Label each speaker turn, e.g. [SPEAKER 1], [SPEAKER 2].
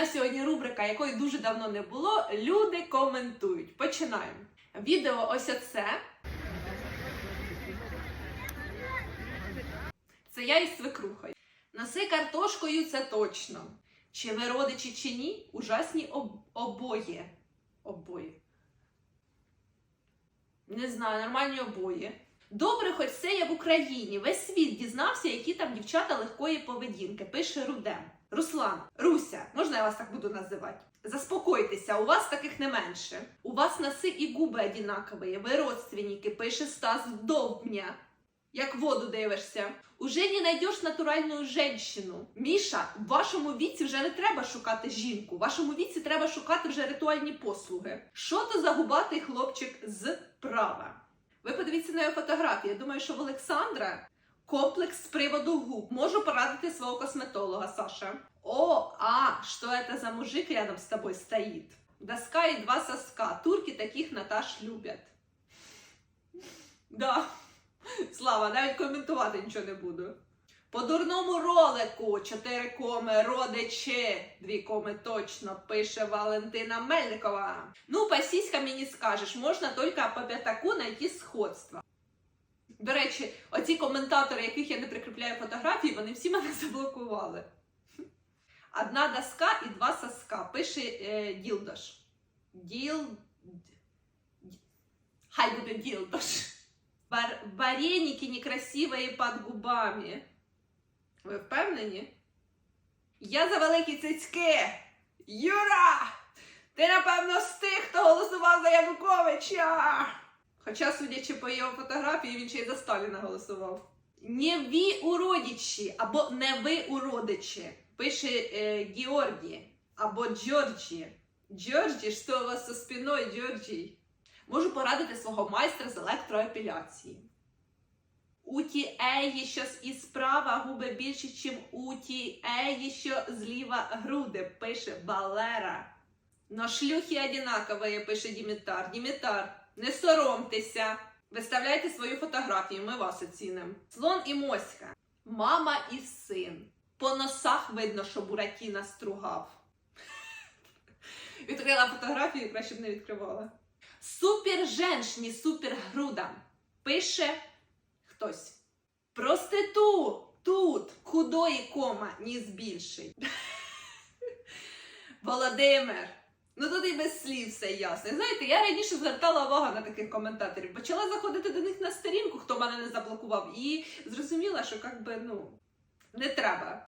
[SPEAKER 1] нас сьогодні рубрика, якої дуже давно не було. Люди коментують. Починаємо. Відео ось оце. Це я із свекрухою. Носи картошкою це точно. Чи ви родичі, чи ні? Ужасні об... обоє. Обоє. Не знаю, нормальні обоє. Добре, хоч це я в Україні. Весь світ дізнався, які там дівчата легкої поведінки. Пише Рудем. Руслан, Руся, можна я вас так буду називати? Заспокойтеся, у вас таких не менше. У вас носи і губи одинакові, ви родственники, пише Стас Довбня. Як воду дивишся. Уже не знайдеш натуральну женщину. Міша, в вашому віці вже не треба шукати жінку. В вашому віці треба шукати вже ритуальні послуги. Що то за губатий хлопчик з права? Ви подивіться на його фотографію. Я думаю, що в Олександра комплекс з приводу губ. Можу порадити свого косметолога, Саша. О, а, що це за мужик рядом з тобою стоїть? Доска і два соска. Турки таких Наташ люблять. Да. Слава, навіть коментувати нічого не буду. По дурному ролику 4 коми, родичі, 2 коми точно, пише Валентина Мельникова. Ну, по сіськам мені скажеш, можна тільки по п'ятаку знайти сходства. До речі, оці коментатори, яких я не прикріпляю фотографії, вони всі мене заблокували. Одна доска і два соска. Пише е, Ділдош. Діл... Хай буде Ділдош. Бар... Вареники некрасивые под губами. Ви впевнені? Я за великі цицьки! Юра! Ти, напевно, з тих, хто голосував за Януковича! Хоча, судячи по його фотографії, він ще й за Сталіна голосував. Не ви уродичі, або не ви уродичі, пише е, Георгій, або Джорджі. Джорджі, що у вас за спиною, Джорджій? Можу порадити свого майстра з електроепіляції. У тієї, що і справа губи більше, ніж у тієї, що зліва груди, пише Валера. Но шлюхи одинакові, пише Дімітар. Дімітар, не соромтеся. Виставляйте свою фотографію, ми вас оцінимо. Слон і моська. Мама і син. По носах видно, що Буратіна стругав. Відкрила фотографію, краще б не відкривала. Супер женшні, супер груда. Пише хтось. Проститу тут худої кома, ніс більший. Володимир. Ну тут і без слів все ясно. Знаєте, я раніше звертала увагу на таких коментаторів, почала заходити до них на сторінку, хто мене не заблокував, і зрозуміла, що як ну, не треба.